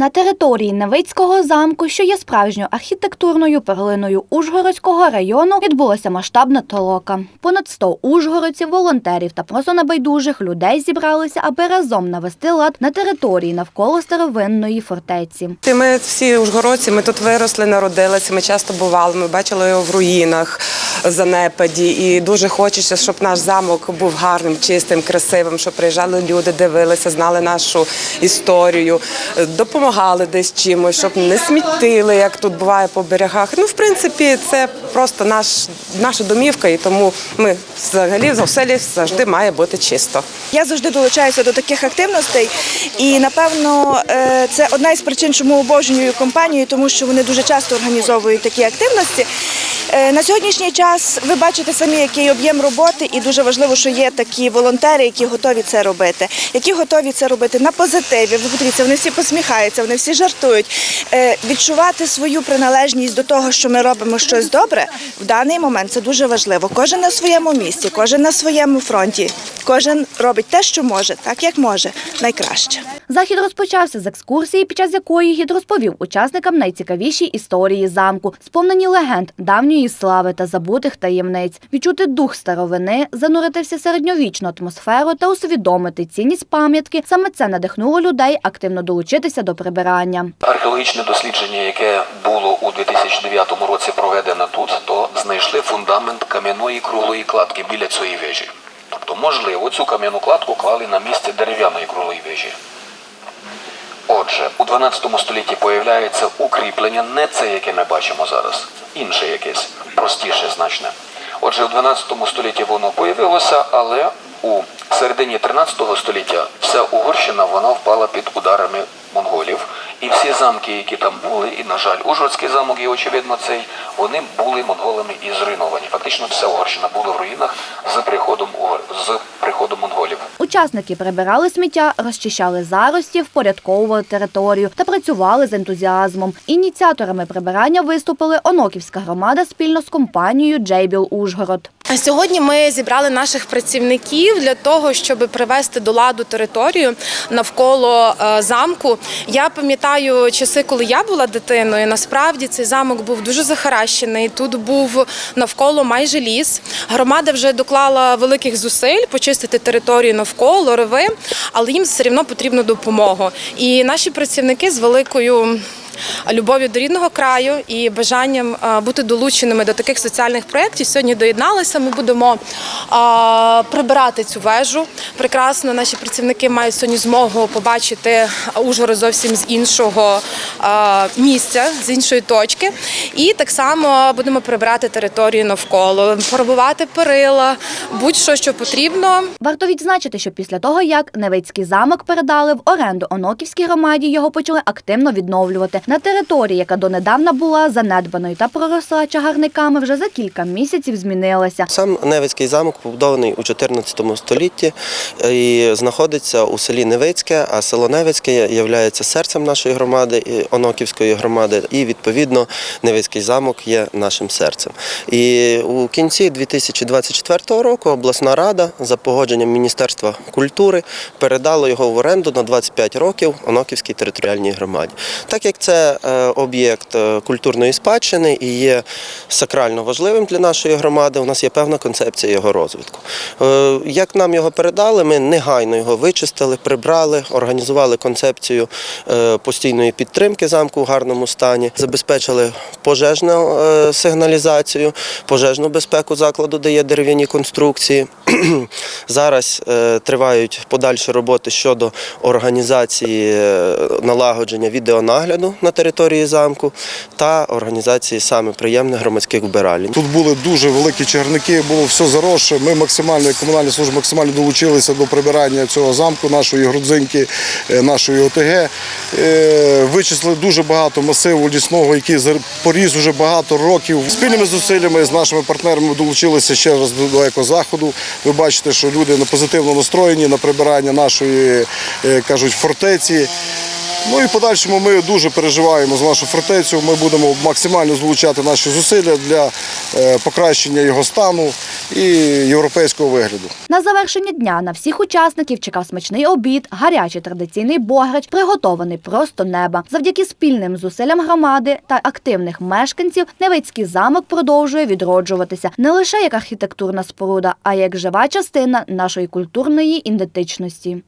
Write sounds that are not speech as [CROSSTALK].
На території Невицького замку, що є справжньою архітектурною перлиною Ужгородського району, відбулася масштабна толока. Понад 100 ужгородців, волонтерів та просто небайдужих людей зібралися, аби разом навести лад на території навколо старовинної фортеці. Ми всі ужгородці, ми тут виросли, народилися, ми часто бували, ми бачили його в руїнах, занепаді. І дуже хочеться, щоб наш замок був гарним, чистим, красивим, щоб приїжджали люди, дивилися, знали нашу історію, допомагали десь чимось, щоб не смітили, як тут буває по берегах. Ну, в принципі, це просто наш, наша домівка, і тому ми взагалі в селі завжди має бути чисто. Я завжди долучаюся до таких активностей, і напевно е, це одна із причин, чому обожнюю компанію, тому що вони дуже часто організовують такі активності. Е, На сьогоднішній час ви бачите самі, який об'єм роботи, і дуже важливо, що є такі волонтери, які готові це робити, які готові це робити на позитиві. Ви подивіться, вони всі посміхаються, вони всі жартують. Е, Відчувати свою приналежність до того, що ми робимо щось добре, в даний момент це дуже важливо. Кожен на своєму місці, кожен на своєму фронті, кожен робить те, що може, так як може, найкраще. Захід розпочався з екскурсії, під час якої гід розповів учасникам найцікавіші історії замку, сповнені легенд, давньої слави та забутих таємниць, відчути дух старовини, зануритися в середньовічну атмосферу та усвідомити цінність пам'ятки. Саме це надихнуло людей активно долучитися до прибирання. Археологічне дослідження, яке було у 2009 році проведено тут, то знайшли фундамент кам'яної круглої кладки біля цієї вежі. Тобто, можливо, цю кам'яну кладку клали на місце дерев'яної круглої вежі. Отже, у 12 столітті появляється укріплення, не це, яке ми бачимо зараз, інше якесь, простіше значне. Отже, у 12 столітті воно появилося, але у середині 13 століття вся Угорщина вона впала під ударами монголів. І всі замки, які там були, і, на жаль, Ужгородський замок, і очевидно цей, вони були монголами і зруйновані. Фактично вся Угорщина була в руїнах з приходом з приходом монголів. Учасники прибирали сміття, розчищали зарості, впорядковували територію та працювали з ентузіазмом. Ініціаторами прибирання виступили Оноківська громада спільно з компанією Джейбіл Ужгород. Сьогодні ми зібрали наших працівників для того, щоб привести до ладу територію навколо е, замку. Я пам'ятаю часи, коли я була дитиною. Насправді цей замок був дуже захаращений. Тут був навколо майже ліс. Громада вже доклала великих зусиль почистити територію навколо рови, але їм все одно потрібна допомога. І наші працівники з великою любов'ю до рідного краю і бажанням бути долученими до таких соціальних проєктів. Сьогодні доєдналися. Ми будемо прибирати цю вежу. Прекрасно, наші працівники мають сьогодні змогу побачити Ужгород зовсім з іншого місця, з іншої точки. І так само будемо прибирати територію навколо, пробувати перила, будь-що, що потрібно. Варто відзначити, що після того, як Невицький замок передали в оренду Оноківській громаді, його почали активно відновлювати. На території, яка донедавна була занедбаною та проросла чагарниками, вже за кілька місяців змінилася. Сам Невицький замок побудований у 14 столітті і знаходиться у селі Невицьке, а село Невицьке є серцем нашої громади, Оноківської громади, і відповідно Невицький замок є нашим серцем. І у кінці 2024 року обласна рада за погодженням Міністерства культури передала його в оренду на 25 років Оноківській територіальній громаді. Так як це е, об'єкт е, культурної спадщини і є сакрально важливим для нашої громади, у нас є певна концепція його розвитку. Е, Як нам його передали, ми негайно його вичистили, прибрали, організували концепцію постійної підтримки замку у гарному стані, забезпечили пожежну сигналізацію, пожежну безпеку закладу, де є дерев'яні конструкції. [CLEARS THROAT] Зараз тривають подальші роботи щодо організації налагодження відеонагляду на території замку та організації саме приємних громадських вбиралень. Тут були дуже великі чагарники, було все заросше. Ми максимально, комунальні служби, максимально долучилися до прибирання цього замку, нашої грудзинки, е, нашої ОТГ. Е, Вичислили дуже багато масиву лісного, який поріс уже багато років. Спільними зусиллями з нашими партнерами долучилися ще раз до, екозаходу. Ви бачите, що люди позитивно настроєні на прибирання нашої, е, кажуть, фортеці. Ну і в подальшому ми дуже переживаємо за нашу фортецю. Ми будемо максимально залучати наші зусилля для е, покращення його стану і європейського вигляду. На завершення дня на всіх учасників чекав смачний обід, гарячий традиційний бограч, приготований просто неба. Завдяки спільним зусиллям громади та активних мешканців Невицький замок продовжує відроджуватися не лише як архітектурна споруда, а як жива частина нашої культурної ідентичності.